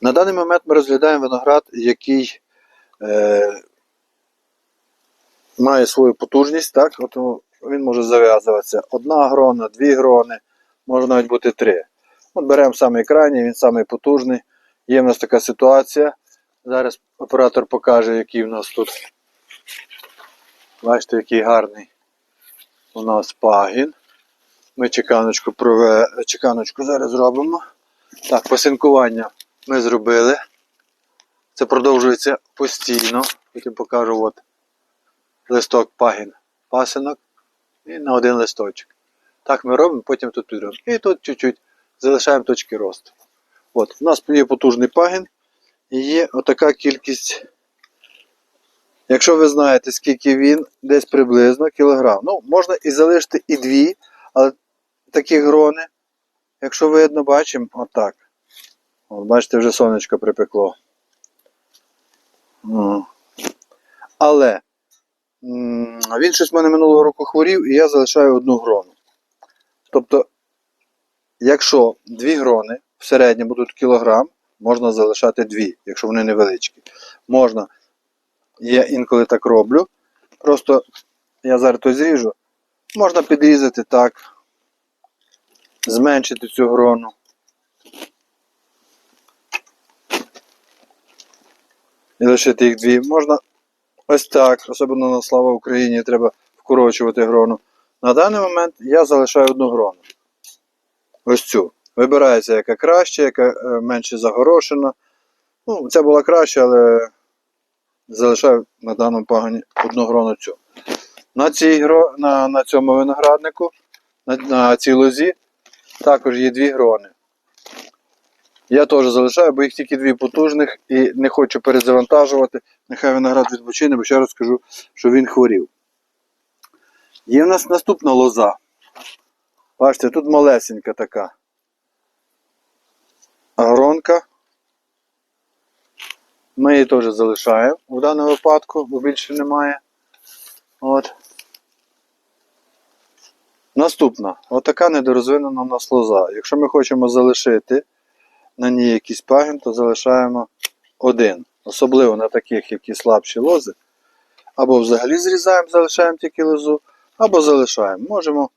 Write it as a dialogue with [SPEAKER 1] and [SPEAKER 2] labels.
[SPEAKER 1] На даний момент ми розглядаємо виноград, який е, має свою потужність, так? От він може зав'язуватися одна грона, дві грони, може навіть бути три. От беремо самий крайній, він самий потужний. Є в нас така ситуація. Зараз оператор покаже, який в нас тут. Бачите, який гарний у нас пагін. Ми чеканочку прове... чеканочку зараз зробимо. Так, пасинкування ми зробили. Це продовжується постійно. Потім покажу от листок пагін пасинок і на один листочок. Так ми робимо, потім тут підробимо. І тут чуть-чуть залишаємо точки росту. От, у нас є потужний пагін і є отака кількість. Якщо ви знаєте, скільки він, десь приблизно кілограм. Ну, можна і залишити і дві, але такі грони, якщо видно, бачимо, отак. От, бачите, вже сонечко припекло. Але він щось в мене минулого року хворів, і я залишаю одну грону. Тобто, якщо дві грони в середньому тут кілограм, можна залишати дві, якщо вони невеличкі. Можна, я інколи так роблю. Просто я зараз то зріжу. Можна підрізати так, зменшити цю грону. І лишити їх дві. Можна ось так, особливо на слава Україні, треба вкорочувати грону. На даний момент я залишаю одну грону. Ось цю. Вибирається, яка краще, яка е, менше загорошена. Ну, ця була краще, але залишаю на даному пагані одну грону цю. На, цій, на, на цьому винограднику, на, на цій лозі, також є дві грони. Я теж залишаю, бо їх тільки дві потужних і не хочу перезавантажувати. Нехай виноград відпочине, бо ще раз скажу, що він хворів. Є в нас наступна лоза. Бачите, тут малесенька така. Гронка. Ми її теж залишаємо в даному випадку, бо більше немає. От. Наступна. Отака недорозвинена в нас лоза. Якщо ми хочемо залишити на ній якийсь пагін, то залишаємо один. Особливо на таких, які слабші лози. Або взагалі зрізаємо, залишаємо тільки лозу, або залишаємо. Можемо.